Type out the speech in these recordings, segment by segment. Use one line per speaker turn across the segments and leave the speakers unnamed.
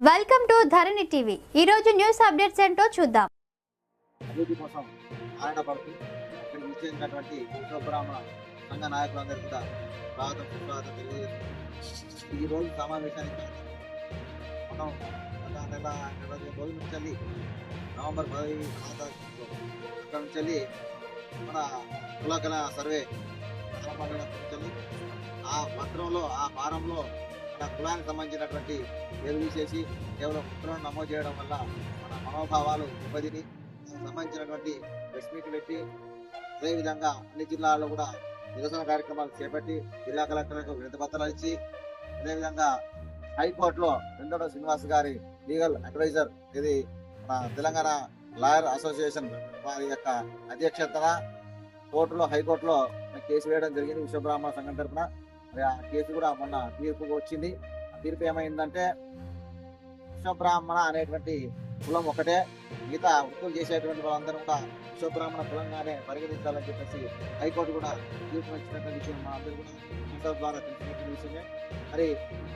Welcome to Dharani TV ఈ రోజు news updates ఏంటో చూద్దాం.
అభివృద్ధి కోసం ఆరాటపడుతూ ఇక్కడ విచ్చేసినటువంటి విశ్వబ్రాహ్మణ సంఘ నాయకులందరూ కూడా స్వాగతం సుస్వాగతం తెలియజేస్తుంది ఈ రోజు సమావేశానికి మనం గత నెల నెల రోజుల నుంచి వెళ్ళి నవంబర్ పదవి తారీఖు అక్కడ నుంచి వెళ్ళి మన కులకల సర్వే ప్రారంభమైన ఆ పత్రంలో ఆ ఫారంలో నా కులానికి సంబంధించినటువంటి పేరు చేసి కేవలం కులను నమోదు చేయడం వల్ల మన మనోభావాలు దెబ్బతిని సంబంధించినటువంటి ప్రెస్ పెట్టి అదేవిధంగా అన్ని జిల్లాల్లో కూడా నిరసన కార్యక్రమాలు చేపట్టి జిల్లా కలెక్టర్లకు వినతి పత్రాలు ఇచ్చి అదేవిధంగా హైకోర్టులో వెంకట శ్రీనివాస్ గారి లీగల్ అడ్వైజర్ ఇది మన తెలంగాణ లాయర్ అసోసియేషన్ వారి యొక్క అధ్యక్షతన కోర్టులో హైకోర్టులో కేసు వేయడం జరిగింది విశ్వబ్రాహ్మణ సంఘం తరఫున మరి ఆ కేసు కూడా మొన్న తీర్పు వచ్చింది. ఆ తీర్పు ఏమైందంటే విశ్వబ్రాహ్మణ అనేటువంటి కులం ఒకటే. మిగతా వృత్తులు చేసేటువంటి వాళ్ళందరూ కూడా విశ్వబ్రాహ్మణ కులంగానే పరిగణించాలని చెప్పేసి హైకోర్టు కూడా తీర్పు ఇచ్చినటువంటి విషయం మనందరూ కూడా ద్వారా తెలిసినటువంటి విషయమే. మరి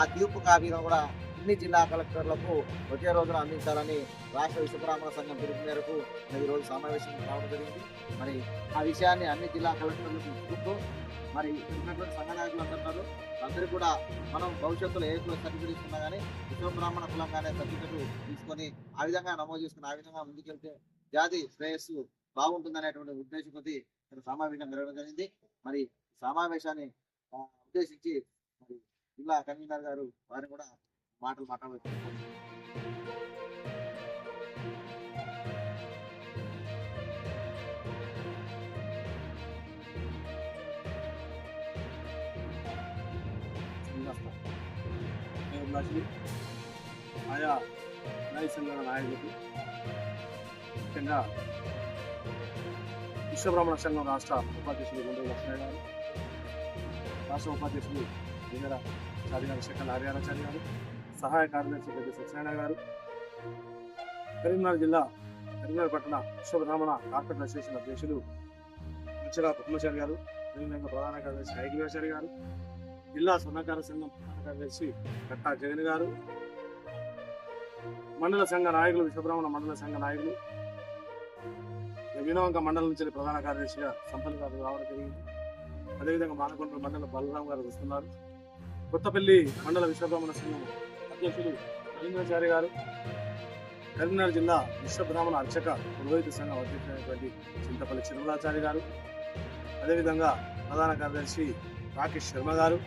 ఆ తీర్పు కాపీను కూడా అన్ని జిల్లా కలెక్టర్లకు ఒకే రోజున అందించాలని రాష్ట్ర విశ్వబ్రాహ్మణ సంఘం పిలుపు మేరకు ఈరోజు ఈ రోజు సమావేశం కావడం జరిగింది. మరి ఆ విషయాన్ని అన్ని జిల్లా కలెక్టర్లకు చూపుతూ మరి ఉన్నటువంటి సంఘ నాయకులు అంటున్నారు అందరూ కూడా మనం భవిష్యత్తులో ఏ కుల సర్టిఫికేట్ ఇస్తున్నా కానీ విశ్వబ్రాహ్మణ కులంగానే సర్టిఫికెట్ తీసుకొని ఆ విధంగా నమోదు చేసుకుని ఆ విధంగా ముందుకెళ్తే జాతి శ్రేయస్సు బాగుంటుందనేటువంటి ఉద్దేశం కొద్ది ఇక్కడ సమావేశం జరగడం జరిగింది. మరి సమావేశాన్ని ఉద్దేశించి మరి జిల్లా కన్వీనర్ గారు వారిని కూడా మాటలు మాట్లాడవచ్చు
అభిలాషులు ఆయా న్యాయ సంఘాల నాయకులకు ముఖ్యంగా విశ్వబ్రాహ్మణ సంఘం రాష్ట్ర ఉపాధ్యక్షులు గుండె లక్ష్మయ్య గారు రాష్ట్ర ఉపాధ్యక్షులు దిగర చారి గారు శేఖర్ గారు సహాయ కార్యదర్శి పెద్ద సత్యనారాయణ గారు కరీంనగర్ జిల్లా కరీంనగర్ పట్టణ విశ్వబ్రాహ్మణ కార్పొరేట్ అసోసియేషన్ అధ్యక్షులు ముచ్చరా పద్మచారి గారు కరీంనగర్ ప్రధాన కార్యదర్శి ఐగిరాచారి గారు జిల్లా స్వర్ణకార సంఘం కార్యదర్శి కట్టా జగన్ గారు మండల సంఘ నాయకులు విశ్వబ్రాహ్మణ మండల సంఘ నాయకులు వినవంక మండలం నుంచి ప్రధాన కార్యదర్శిగా సంపల్ గారు రావడం జరిగింది. అదేవిధంగా మానకొండ మండల బలరాం గారు వస్తున్నారు. కొత్తపల్లి మండల విశ్వబ్రాహ్మణ సంఘం అధ్యక్షులు రవీంద్రాచారి గారు కరీంనగర్ జిల్లా విశ్వబ్రాహ్మణ అర్చక పురోహిత సంఘం అధ్యక్షుడైనటువంటి చింతపల్లి చిరుమలాచారి గారు అదేవిధంగా ప్రధాన కార్యదర్శి రాకేష్ శర్మ గారు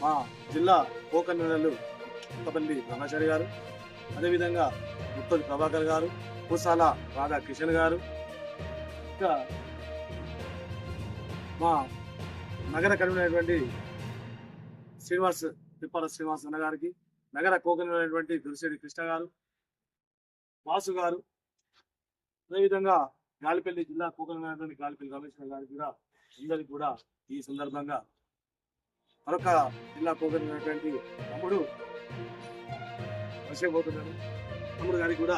మా జిల్లా కో కన్వీనర్లు కొత్తపల్లి బ్రహ్మచారి గారు అదేవిధంగా ముత్తలి ప్రభాకర్ గారు పూసాల రాధా కిషన్ గారు ఇంకా మా నగర కన్వీనర్ శ్రీనివాస్ తిప్పాల శ్రీనివాస్ అన్న గారికి నగర కో కన్వీనర్ కృష్ణ గారు వాసు గారు అదేవిధంగా గాలిపల్లి జిల్లా కో కన్వీనర్ గాలిపల్లి రమేశ్వర గారికి కూడా అందరికి కూడా ఈ సందర్భంగా మరొక జిల్లా పోగొట్టినటువంటి తమ్ముడు వర్షపోతున్నాడు తమ్ముడు గారికి కూడా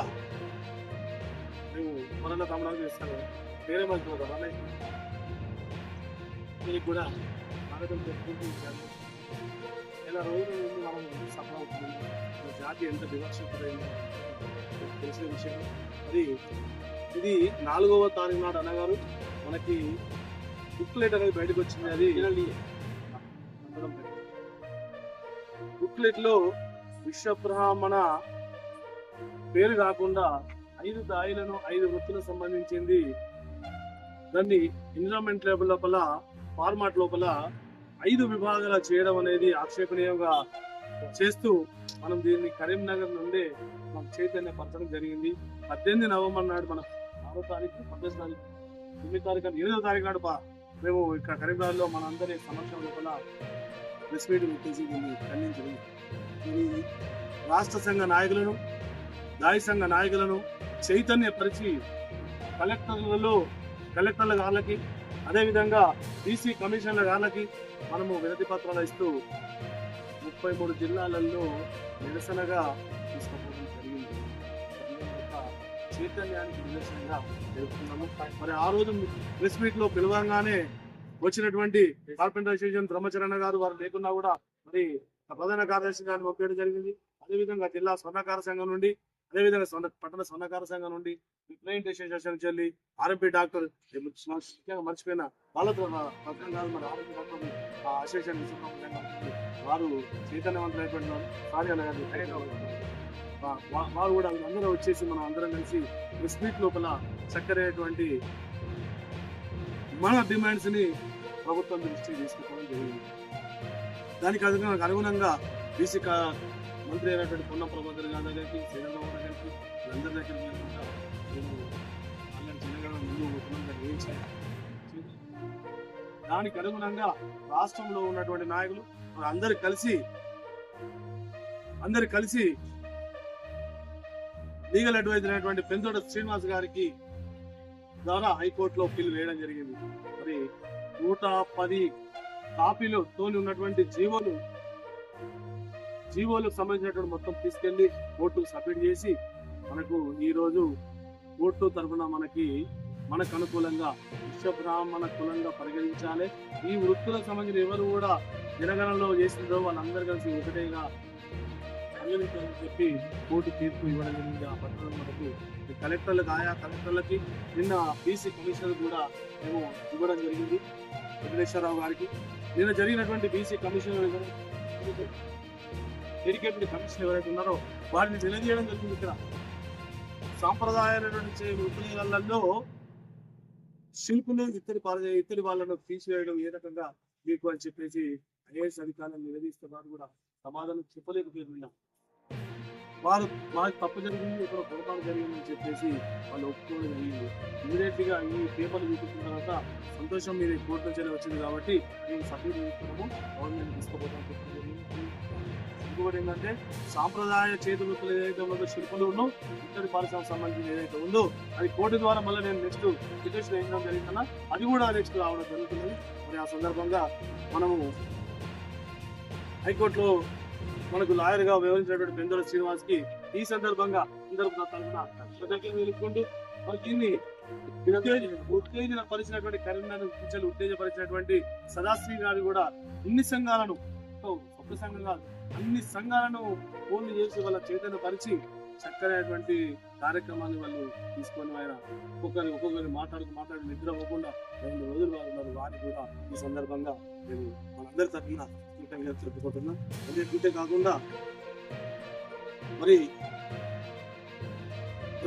మేము త్వరలో తమ్ముడు చేస్తాను వేరే మంచి రమేష్ దీనికి కూడా స్వాగతం చెప్పుకుంటూ ఇచ్చాను ఇలా రోజు నుండి మనం సఫలం అవుతుంది మన జాతి ఎంత వివక్షితులైందో తెలిసిన విషయం. అది ఇది నాలుగవ తారీఖు నాడు అన్నగారు. మనకి బుక్లెట్ అనేది బయటకు వచ్చింది. అది బుక్లెట్లో విశ్వబ్రాహ్మణ పేరు కాకుండా ఐదు దాయిలను ఐదు వృత్తులకు సంబంధించింది. దాన్ని ఎన్విరాన్మెంట్ లేబుల్ లోపల ఫార్మాట్ లోపల ఐదు విభాగాలు చేయడం అనేది ఆక్షేపణీయంగా చేస్తూ మనం దీన్ని కరీంనగర్ నుండి మనం చైతన్య పరచడం జరిగింది. పద్దెనిమిది నవంబర్ నాడు మనం ఆరో తారీఖు పద్దెనిమిది తారీఖు తొమ్మిది తారీఖు ఎనిమిదో తారీఖు నాడు పా- మేము ఇక్కడ కరీంనగర్లో మనందరి సమక్షం లోపల ప్రెస్ మీటింగ్ పెట్టేసి దీన్ని ఖండించడం రాష్ట్ర సంఘ నాయకులను దాయి సంఘ నాయకులను చైతన్యపరిచి కలెక్టర్లలో కలెక్టర్ల గాళ్ళకి అదేవిధంగా బీసీ కమిషన్ల గాళ్ళకి మనము వినతి పత్రాలు ఇస్తూ ముప్పై మూడు జిల్లాలలో నిరసనగా తీసుకోవడం జరిగింది. చైతన్యానికి నిదర్శనంగా జరుపుతున్నాము మరి ఆ రోజు ప్రెస్ మీట్లో పిలవంగానే వచ్చినటువంటి కార్పెంటర్ అసోసియేషన్ బ్రహ్మచరణ గారు వారు లేకున్నా కూడా మరి ప్రధాన కార్యదర్శి గారిని ఒప్పేయడం జరిగింది. అదేవిధంగా జిల్లా స్వర్ణకార సంఘం నుండి అదేవిధంగా స్వర్ణ పట్టణ స్వర్ణకార సంఘం నుండి రిప్రజెంటేషన్ అసోసియేషన్ చెల్లి ఆర్ఎంపీ డాక్టర్ ముఖ్యంగా మర్చిపోయిన వాళ్ళతో పత్రం కాదు మరి ఆర్ఎంపీ డాక్టర్ అసోసియేషన్ వారు చైతన్యవంతులైనటువంటి వారు వారు కూడా అందరూ వచ్చేసి మనం అందరం కలిసి ప్రెస్ మీట్ లోపల చక్కరైనటువంటి మన డిమాండ్స్ని ప్రభుత్వం దృష్టికి తీసుకుపోవడం జరిగింది. దానికి అనుగుణ- అనుగుణంగా బీసీ మంత్రి అయినటువంటి పొన్న ప్రభాకర్ గారి దగ్గరికి శ్రీరంగబాబు దగ్గరికి వీళ్ళందరి దగ్గరికి వెళ్ళకుండా వాళ్ళని ముందు ముఖ్యమంత్రి దానికి అనుగుణంగా రాష్ట్రంలో ఉన్నటువంటి నాయకులు అందరు కలిసి అందరు కలిసి లీగల్ అడ్వైజర్ అయినటువంటి పెందోట శ్రీనివాస్ గారికి ద్వారా హైకోర్టులో పిల్లు వేయడం జరిగింది. మరి నూట పది కాపీలు తోని ఉన్నటువంటి జీవోలు జీవోలకు సంబంధించినటువంటి మొత్తం తీసుకెళ్ళి కోర్టుకు సబ్మిట్ చేసి మనకు ఈరోజు కోర్టు తరఫున మనకి మనకు అనుకూలంగా విశ్వబ్రాహ్మణ కులంగా పరిగణించాలి. ఈ వృత్తులకు సంబంధించిన ఎవరు కూడా జనగణనలో చేసిందో వాళ్ళందరూ కలిసి ఒకటేగా పరిగణించాలని చెప్పి కోర్టు తీర్పు ఇవ్వడం జరిగింది. ఆ పత్రం మనకు కలెక్టర్లకు ఆయా కలెక్టర్లకి నిన్న బీసీ కమిషనర్ కూడా మేము ఇవ్వడం జరిగింది. వెంకటేశ్వరరావు గారికి. నిన్న జరిగినటువంటి బీసీ కమిషనర్ డెడికేటెడ్ కమిషనర్ ఎవరైతే ఉన్నారో వారిని నిలదీయడం జరిగింది ఇక్కడ. సాంప్రదాయాలైనటువంటి వృత్తులలో శిల్పులు ఇతడి పాల ఇత్తడి వాళ్ళను తీసివేయడం ఏ రకంగా మీకు అని చెప్పేసి ఐఏఎస్ అధికారులను నిలదీస్తున్నారు కూడా సమాధానం చెప్పలేకపోయారు వారు మాకు తప్పు జరిగింది ఇక్కడ పొరపాటు జరిగిందని చెప్పేసి వాళ్ళు ఒప్పుకోవడం జరిగింది. ఇమీడియట్గా ఈ పేపర్లు చూపించిన తర్వాత సంతోషం మీద కోర్టు నుంచి వచ్చింది కాబట్టి మేము సబ్మిట్ చేస్తున్నాము గవర్నమెంట్ తీసుకోబోతాం ఇంకొకటి ఏంటంటే సాంప్రదాయ చేతి వృత్తులు ఏదైతే ఉందో శిల్పులు ఉన్నో ఇతడి పరిశ్రమకు సంబంధించి ఏదైతే ఉందో అది కోర్టు ద్వారా మళ్ళీ నేను నెక్స్ట్ పిటిషన్ వేయడం జరుగుతున్నా అది కూడా నెక్స్ట్ రావడం జరుగుతుంది మరి ఆ సందర్భంగా మనము హైకోర్టులో మనకు లాయర్గా వ్యవహరించినటువంటి పెందల శ్రీనివాస్కి ఈ సందర్భంగా అందరూ నా తరఫున కృతజ్ఞతలు తెలుపుకుంటూ దీన్ని ఉత్తేజ కరీంనగర్ టీచర్లు ఉత్తేజపరిచినటువంటి సదాశ్రీ గారు కూడా ఇన్ని సంఘాలను ఒక్క సంఘం కాదు అన్ని సంఘాలను ఫోన్లు చేసి వాళ్ళ చైతన్య పరిచి చక్కనైనటువంటి కార్యక్రమాన్ని వాళ్ళు తీసుకొని ఆయన ఒక్కొక్కరి ఒక్కొక్కరిని మాట్లాడుకు మాట్లాడి నిద్ర అవ్వకుండా రెండు రోజులు వారు ఉన్నారు. వారిని కూడా ఈ సందర్భంగా నేను మనందరి తరఫున కృతజ్ఞత చెప్పుకుంటున్నాం అదే కాకుండా మరి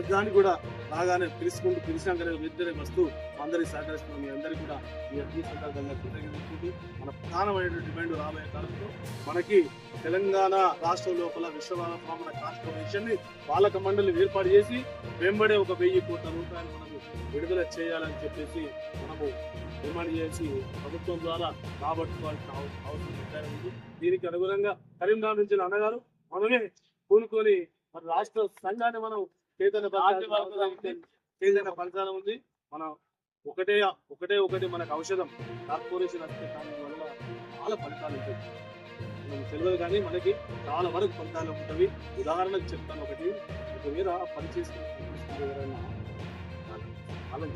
దాన్ని కూడా రాగానే పిలుచుకుంటూ పిలిచినాకనే ఇద్దరే వస్తూ అందరికి సహకరిస్తున్న మీ అందరికీ కూడా ఈ అన్ని సందర్భంగా కృతజ్ఞతలు. మన ప్రధానమైనటువంటి డిమాండ్ రాబోయే కాలంలో మనకి తెలంగాణ రాష్ట్రం లోపల విశ్వబ్రాహ్మణ కాన్స్టిట్యూషన్ని పాలక మండలి ఏర్పాటు చేసి వెంబడే ఒక వెయ్యి కోట్ల రూపాయలు మనము విడుదల చేయాలని చెప్పేసి మనము డిమాండ్ చేసి ప్రభుత్వం ద్వారా రాబట్టుకోవాల్సిన అవసరం ఉంది. దీనికి అనుగుణంగా కరీంనగర్ నుంచి అన్నగారు మనమే కూనుకొని మన రాష్ట్ర సంఘాన్ని మనం చైతన్య చైతన్య ఫలితాలు ఉంది. మనం ఒకటే ఒకటే ఒకటి మనకు ఔషధం కార్పొరేషన్ దాని వల్ల చాలా ఫలితాలు ఉంటాయి. మనకు తెలియదు కానీ మనకి చాలా వరకు ఫలితాలు ఉంటాయి. ఉదాహరణకు చెప్తాను ఒకటి. ఒకవేళ పని చేసుకుని ఎవరైనా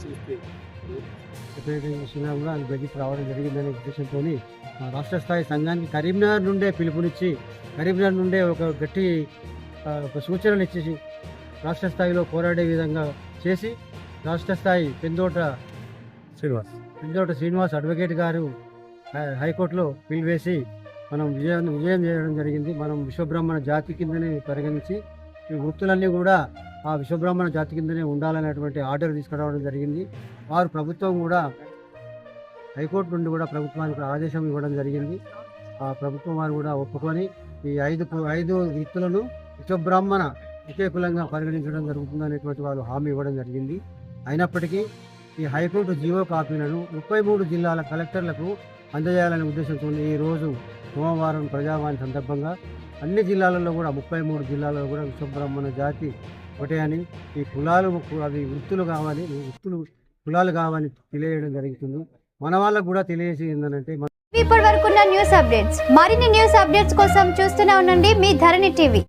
చేస్తే
విషయంలో బయటికి రావడం జరిగిందనే ఉద్దేశంతో రాష్ట్ర స్థాయి సంఘానికి కరీంనగర్ నుండే పిలుపునిచ్చి కరీంనగర్ నుండే ఒక గట్టి ఒక సూచనలు ఇచ్చేసి రాష్ట్ర స్థాయిలో పోరాడే విధంగా చేసి రాష్ట్ర స్థాయి పెందోట
శ్రీనివాస్.
పెందోట శ్రీనివాస్ అడ్వకేట్ గారు హైకోర్టులో పిల్ వేసి మనం విజయం విజయం చేయడం జరిగింది. మనం విశ్వబ్రాహ్మణ జాతి కిందనే పరిగణించి ఈ వృత్తులన్నీ కూడా ఆ విశ్వబ్రాహ్మణ జాతి కిందనే ఉండాలనేటువంటి ఆర్డర్ తీసుకురావడం జరిగింది. వారు ప్రభుత్వం కూడా హైకోర్టు నుండి కూడా ప్రభుత్వానికి ఆదేశం ఇవ్వడం జరిగింది. ఆ ప్రభుత్వం వారు కూడా ఒప్పుకొని ఈ ఐదు ఐదు వృత్తులను విశ్వబ్రాహ్మణ ఒకే కులంగా పరిగణించడం జరుగుతుంది అనేటువంటి వాళ్ళు హామీ ఇవ్వడం జరిగింది. అయినప్పటికీ ఈ హైకోర్టు జీవో కాపీలను ముప్పై మూడు జిల్లాల కలెక్టర్లకు అందజేయాలనే ఉద్దేశంతో ఈ రోజు సోమవారం ప్రజావాణి సందర్భంగా అన్ని జిల్లాలలో కూడా ముప్పై మూడు జిల్లాలలో కూడా విశ్వబ్రహ్మణ జాతి ఒకటే అని ఈ కులాలు అవి వృత్తులు కావాలి వృత్తులు కులాలు కావాలని తెలియజేయడం జరుగుతుంది. మన వాళ్ళకు కూడా తెలియజేసి ఏంటంటే
ఇప్పటి వరకున్న న్యూస్ అప్డేట్స్. మరిన్ని న్యూస్ అప్డేట్స్ కోసం చూస్తూనే ఉండండి మీ ధరణి టీవీ.